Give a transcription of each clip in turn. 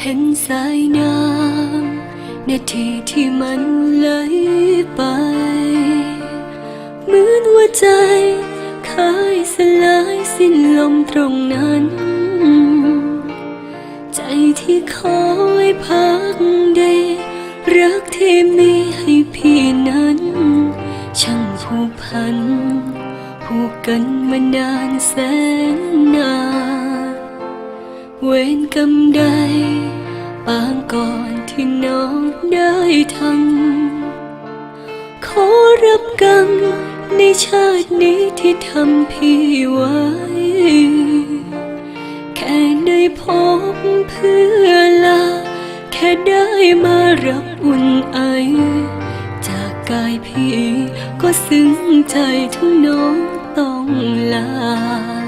เห็นสายน้ำนาทีที่มันไหลไป เหมือนว่าใจเคยสลายสิ้นลมตรงนั้น ใจที่คอยพักได้รักที่มีให้พี่นั้น ช่างผูกพันผูกกันมานานแสนนาน เวรกรรมใด ปางก่อนที่น้องได้ทำขอรับกรรมในชาตินี้ที่ทำพี่ไว้ แค่ได้พบเพื่อลา แค่ได้มารับอุ่นไอ จากกายพี่ก็ซึ้งใจทั้งน้องต้องลา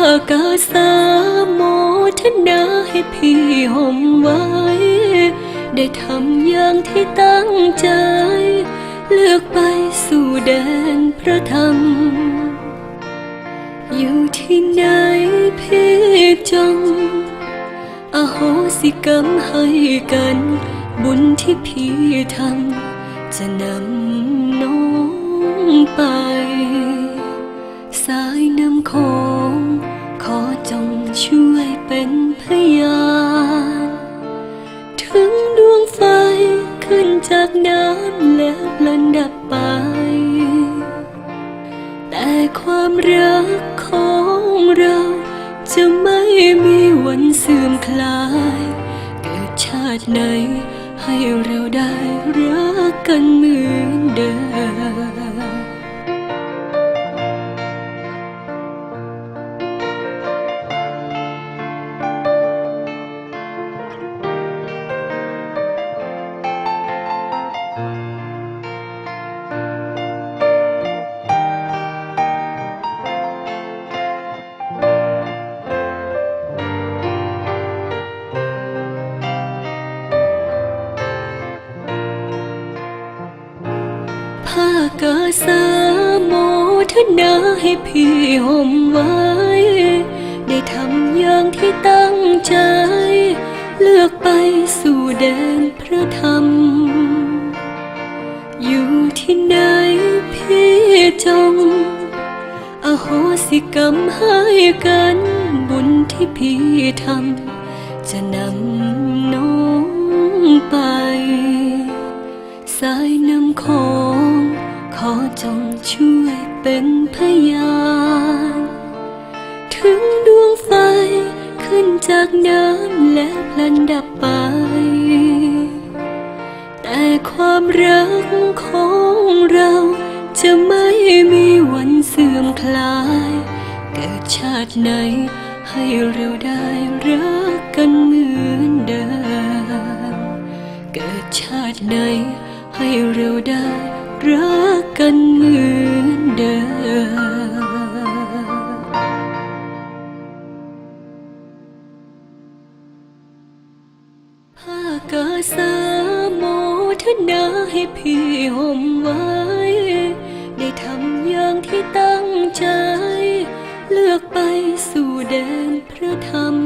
ากาสาโมทนาให้พี่ห่มไว้ ได้ทำอย่างที่ตั้งใจ เลือกไปสู่แดนพระธรรม อยู่ที่ไหนพี่จง อโหสิกรรมให้กัน บุญที่พี่ทำจะนำน้องไป เป็นพยานถึงดวงไฟขึ้นจากน้ำแล้วลันดับไป แต่ความรักของเราจะไม่มีวันเสื่อมคลาย เกิดชาติไหนให้เราได้รักกันเหมือนเดิม กาสาโมทนาให้พี่ห่มไว้ ได้ทำอย่างที่ตั้งใจ เลือกไปสู่แดนพระธรรม อยู่ที่ไหนพี่จง อโหสิกรรมให้กันบุญที่พี่ทำจะนำน้องไป สายน้ำขอ อจงช่วยเป็นพยาน ถึงดวงไฟขึ้นจากน้ำแล้วพลันดับไป แต่ความรักของเราจะไม่มีวันเสื่อมคลาย เกิดชาติไหนให้เราได้รักกันเหมือนเดิม เกิดชาติไหนให้เราได้ รักกันเหมือนเดิมผ้ากาสาโมทนาให้พี่ห่มไว้ ได้ทำอย่างที่ตั้งใจ เลือกไปสู่แดนพระธรรม